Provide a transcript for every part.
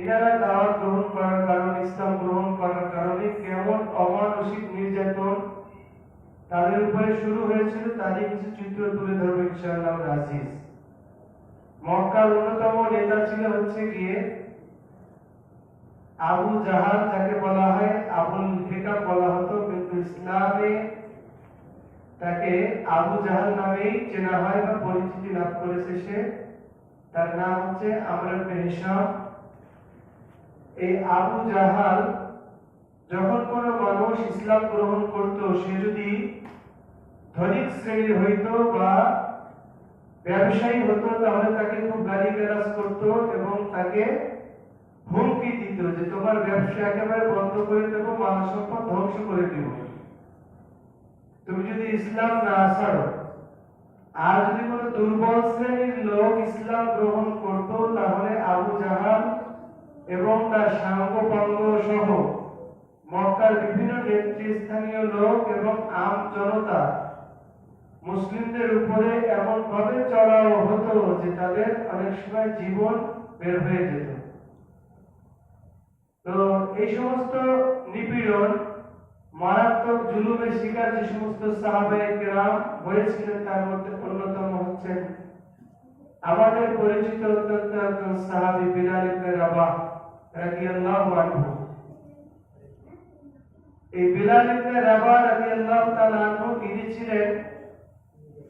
এনারা দাওয়াত গ্রহণ করার কারণে, ইসলাম গ্রহণ করার কারণে কেমন অমানসিক নির্যাতন তাদের উপরে শুরু হয়েছিল, তারই কিছু চিত্র তুলে ধরবো ইনশাআল্লাহ রাজিজ মক্কার অন্যতম নেতা ছিল হচ্ছে গিয়ে আবু জাহাল, যাকে বলা হয় আবুল হেকাম বলা হতো, কিন্তু ইসলামে তাকে আবু জাহাল নামেই চেনা হয় বা পরিচিতি লাভ করেছে সে। তার নাম হচ্ছে আমর হিশাম এই আবু জাহাল যখন কোন মানুষ ইসলাম গ্রহণ করত, সে যদি ধনিক শ্রেণির হইতো বা ব্যবসায়ী হতো, তাহলে তাকে খুব গালি গালাজ করতো এবং তাকে হুমকি দিত যে তোমার ব্যবসা একেবারে বন্ধ করে দেবো মানব সম্পদ ধ্বংস করে দিব। তুমি যদি ইসলাম না ছাড়ো, আর যদি কোনো দুর্বল শ্রেণির লোক ইসলাম গ্রহণ করত তাহলে আবু জাহাল এবং তার সাঙ্গপাঙ্গ সহ মক্কার বিভিন্ন নেতৃস্থানীয় লোক এবং আম জনতা মুসলিমদের উপরে এমন ভাবে চড়াও হতো যে তাদের অনেক সময় জীবন বের হয়ে যেত। তো এই সমস্ত নিপীড়ন, মারাত্মক জুলুমের শিকার যে সমস্ত সাহাবায়ে হয়েছিলেন, তার মধ্যে অন্যতম হচ্ছেন আমাদের পরিচিত অত্যন্ত একজন সাহাবী বিলাল ইবনে রাবাহ। রাদিয়াল্লাহু এই তিনি ছিলেন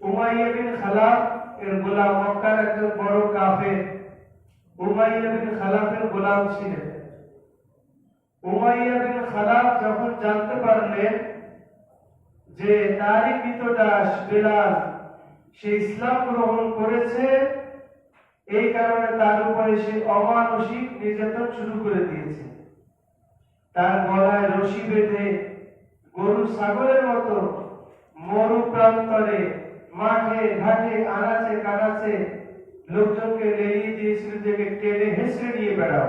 উমাইয়া বিন এর গোলাম, মক্কার একজন বড় কাফের। উমাইয়া বিন খালাফের গোলাম ছিলেন। উমাইয়া বিন খালাফ যখন জানতে পারলেন যে তারই দাস বিলাল, সে ইসলাম গ্রহণ করেছে এই কারণে তার উপরে সে অমানসিক নির্যাতন শুরু করে দিয়েছে। তার গলায় রশি বেঁধে গরু ছাগলের মতো মরু প্রান্তরে মাঠে, ঘাটে, আনাচে, কানাচে লোকজনকে লেলিয়ে দিয়েছিল যে টেনে হেসড়ে নিয়ে বেড়াও।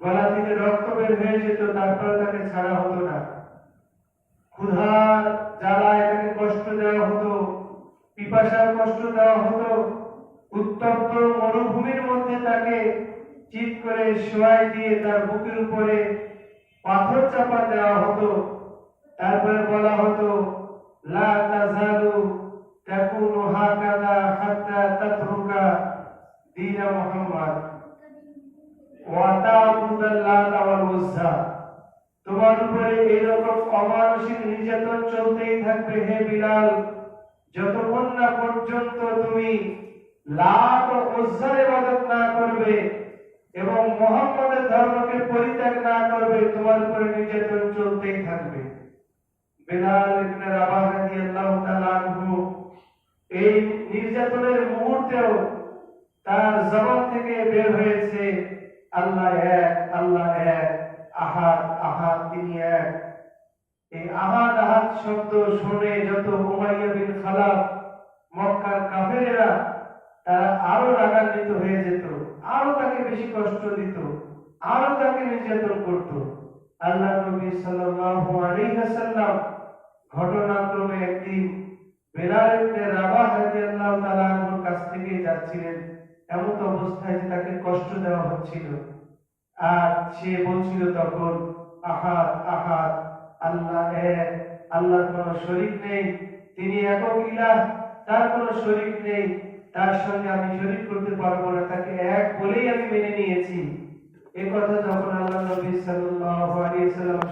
গলা থেকে রক্ত বের হয়ে যেত, তারপরে তাকে ছাড়া হতো না। ক্ষুধার জ্বালায় তাকে কষ্ট দেওয়া হতো, পিপাসার কষ্ট দেওয়া হতো। উত্তপ্ত মরুভূমির মধ্যে তাকে চিৎ করে শোয়াই দিয়ে তার বুকের উপরে পাথর চাপা দেওয়া হতো। তারপরে বলা হতো, লা তাজালু হাকাদা হাত্তা তাতরুকা মুহাম্মদ। তোমার উপরে এইরকম অমানসিক নির্যাতন চলতেই থাকবে হে বিলাল। যতক্ষণ না পর্যন্ত তুমি লাত ও করবে এবং মোহাম্মদের ধর্মকে পরিত্যাগ না করবে, তোমার নির্যাতন চলতেই থাকবে। এই নির্যাতনের মুহূর্তেও তার জবান থেকে বের হয়েছে, আল্লাহ এক আল্লাহ এক, আহাদ আহাদ, তিনি এক। এই আহাদ আহাদ শব্দ শুনে যত উমাইয়া বিন খালাফ মক্কার কাফেরেরা তারা আরও রাগান্বিত হয়ে যেত, আরও তাকে বেশি কষ্ট দিত, আরও তাকে নির্যাতন করত। আল্লাহ নবী সাল্লাল্লাহু আলাইহি ওয়াসাল্লাম ঘটনাক্রমে একদিন বেলাল ইবনে রাবাহ রাদিয়াল্লাহু তাআলা কাছ থেকে যাচ্ছিলেন। এমন অবস্থায় যে তাকে কষ্ট দেওয়া হচ্ছিল। আর সে বলছিল তখন, আহাদ আহাদ, আল্লাহ এক, আল্লাহর কোনো শরীক নেই, তিনি একক ইলাহ, তার কোনো শরীক নেই তার সঙ্গে আমি শরীর করতে পারব না, তাকে এক বলেই আমি মেনে নিয়েছি। এ কথা যখন আল্লাহ নবী সাল্লাল্লাহু আলাইহি সাল্লাম